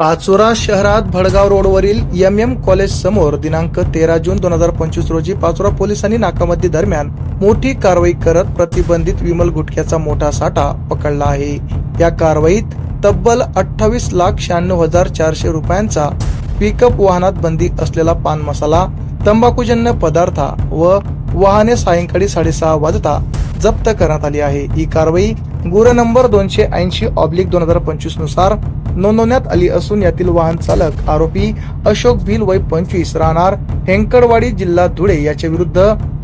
पाचोरा शहरात भडगाव रोडवरील M M college समोर दिनांक तेरा जून दोन हजार पंचवीस रोजी पाचोरा पोलिसांनी नाकाबंदी दरम्यान मोठी कारवाई करत प्रतिबंधित विमल गुटख्याचा मोठा साठा पकडला आहे. या कारवाईत तब्बल अठ्ठावीस लाख शहाण्णव हजार चारशे रुपयांचा पिकअप वाहनात बंदी असलेला पान मसाला तंबाखूजन्य पदार्थ व वाहने सायंकाळी साडेसहा वाजता जप्त करण्यात आली आहे. ही कारवाई गुर नंबर दोनशे ऐंशी ऑब्लिक दोन हजार पंचवीसनुसार नोंदवण्यात आली असून यातील वाहन चालक आरोपी अशोक भिल वय पंचवीस राहणार हेंकडवाडी जिल्हा धुळे याच्या विरुद्ध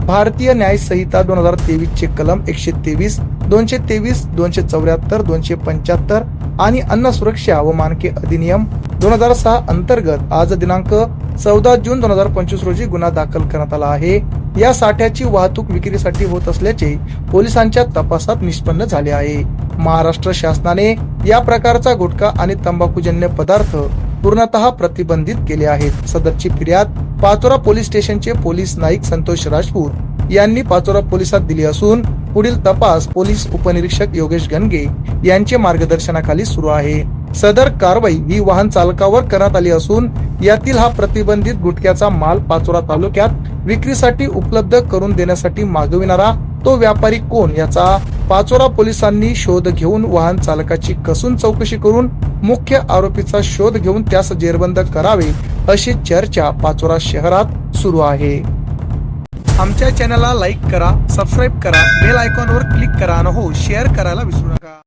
भारतीय न्याय संहिता दोन हजार तेवीस चे कलम एकशे तेवीस दोनशे तेवीस दोनशे चौऱ्याहत्तर दोनशे पंच्याहत्तर आणि अन्न सुरक्षा व मानके अधिनियम दोन हजार सहा अंतर्गत आज दिनांक चौदा जून दोन हजार पंचवीस रोजी गुन्हा दाखल करण्यात आला आहे. या साठ्याची वाहतूक विक्रीसाठी होत असल्याचे पोलिसांच्या तपासात निष्पन्न झाले आहे. महाराष्ट्र शासनाने या प्रकारचा गुटखा आणि तंबाखूजन्य पदार्थ पूर्णतः प्रतिबंधित केले आहेत. सदरची फिर्याद पाचोरा पोलीस स्टेशनचे पोलीस नाईक संतोष राजपूत यांनी पाचोरा पोलिसात दिली असून पुढील तपास पोलीस उपनिरीक्षक योगेश गणगे यांचे मार्गदर्शनाखाली सुरू आहे. सदर कारवाई ही वाहन चालकावर करण्यात आली असून यातील हा प्रतिबंधित गुटख्याचा माल पाचोरा तालुक्यात विक्रीसाठी उपलब्ध करून देण्यासाठी मागविणारा तो व्यापारी कोण याचा पाचोरा पोलिसांनी शोध घेऊन वाहन चालकाची कसून चौकशी करून मुख्य आरोपीचा शोध घेऊन त्यास जेरबंद करावे अशी चर्चा पाचोरा शहरात सुरू आहे. आमच्या चॅनलला लाईक करा सबस्क्राईब करा बेल आयकॉनवर क्लिक करा आणि हो शेअर करायला विसरू नका.